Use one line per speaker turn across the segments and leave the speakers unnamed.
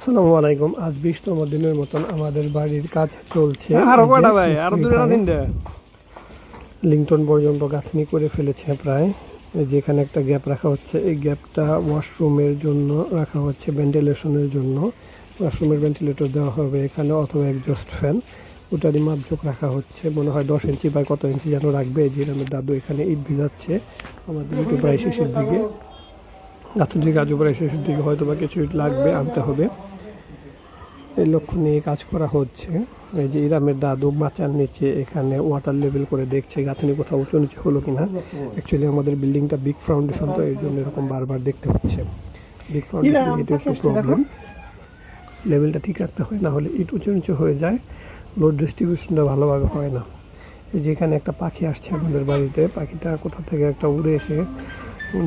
আসসালামু আলাইকুম। আজ বিশতম দিনের মতন আমাদের বাড়ির কাজ চলছে।
আরও কয়টা ভাই? আরও দুটো না তিনটে?
লিংটন পর্যন্ত গাঁথনি করে ফেলেছে প্রায়। এই যে এখানে একটা গ্যাপ রাখা হচ্ছে এই গ্যাপটা ওয়াশরুমের জন্য রাখা হচ্ছে ভেন্টিলেশনের জন্য। ওয়াশরুমের ভেন্টিলেটর দেওয়া হবে এখানে অথবা একজস্ট ফ্যান ওটারই মাপজোক রাখা হচ্ছে মনে হয় দশ ইঞ্চি বা কত ইঞ্চি যেন রাখবে। যে আমার দাদু এখানে ইট ভিজাচ্ছে। আমাদের একটু প্রায় শেষের দিকে। গাঁথনির কাজও প্রায় শেষের দিকে হয়তো বা কিছু ইট লাগবে আনতে হবে। এই লক্ষ্য নিয়ে কাজ করা হচ্ছে। এই যে ইরামের দাদু মাচার নিচে এখানে ওয়াটার লেভেল করে দেখছে গাঁথনি কোথাও উঁচু নিচে হলো কিনা। অ্যাকচুয়ালি আমাদের বিল্ডিংটা বিগ ফাউন্ডেশন তো এই জন্য এরকম বারবার দেখতে হচ্ছে। বিগ ফাউন্ডেশন এটা একটু প্রবলেম লেভেলটা ঠিক রাখতে হয় না হলে ইট উঁচু নিচু হয়ে যায় লোড ডিস্ট্রিবিউশনটা ভালোভাবে হয় না। এই যে এখানে একটা পাখি আসছে আমাদের বাড়িতে পাখিটা কোথা থেকে একটা উড়ে এসে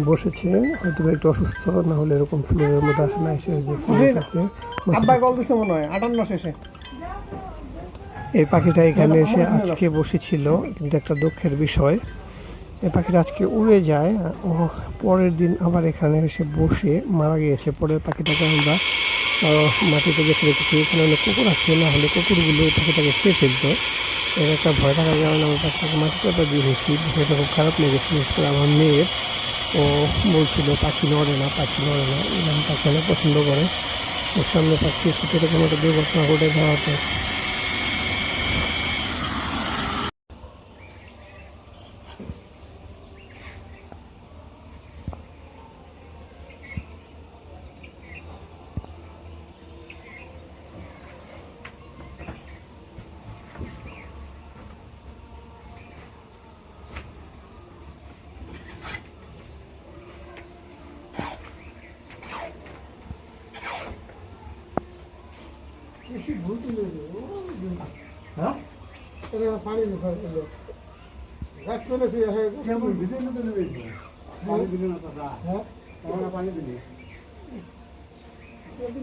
বসেছে হয়তো একটু অসুস্থ না হলে এরকম ফ্লোরের মধ্যে আসে না এসে যে
আব্বা কল দিছে মনে হয় আটান্ন শেষে।
এই পাখিটা এখানে এসে আজকে বসেছিল কিন্তু একটা দুঃখের বিষয়। এই পাখিটা আজকে উড়ে যায় ও পরের দিন আবার এখানে এসে বসে মারা গিয়েছে। পরের পাখিটাকে আমরা মাটিতে গেছে রেখেছি। এখানে অনেক কুকুর আছে না হলে কুকুরগুলো এই পাখিটাকে খেয়ে ফেলতো। এর একটা ভয় থাকার কারণে আমি পাখিটাকে মাটিতে তো দিয়েছি। বিষয়টা খুব খারাপ লেগেছে আমার মেয়ের। ও বলছিল, পাখি নড়ে না, পাখি নড়ে না এরকম পাখি অনেক পছন্দ করে। ওর সামনে পাখি সাথে এরকম একটা দুর্ঘটনা ঘটে যাওয়াতে। পানি
দিলে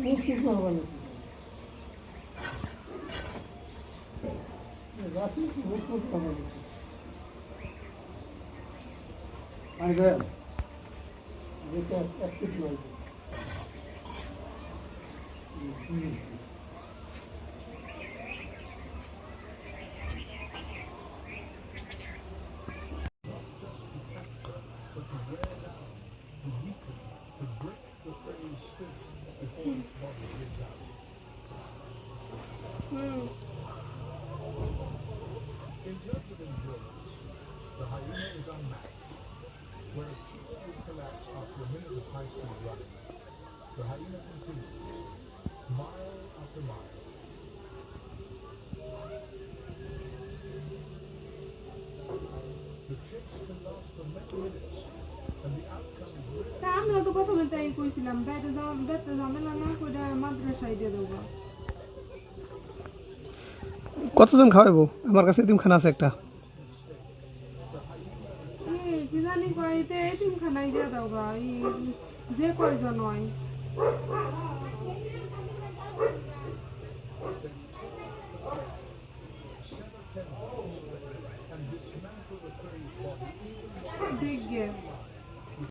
মুশকিল হবে না রাতে মুশকিল তো হবে না
পানি দেন
যেটা অ্যাক্টিভ লাগবে
তা আমিও তো প্রথমে তাই কইছিলাম বাইরে যাওয়া বেড়তে ঝামেলা না করে মাদ্রাসায় দিয়ে দেবো
কতজন খাওয়াবো আমার কাছে এতিমখানা আছে একটা।
যে কয়জন হয়। Big gift.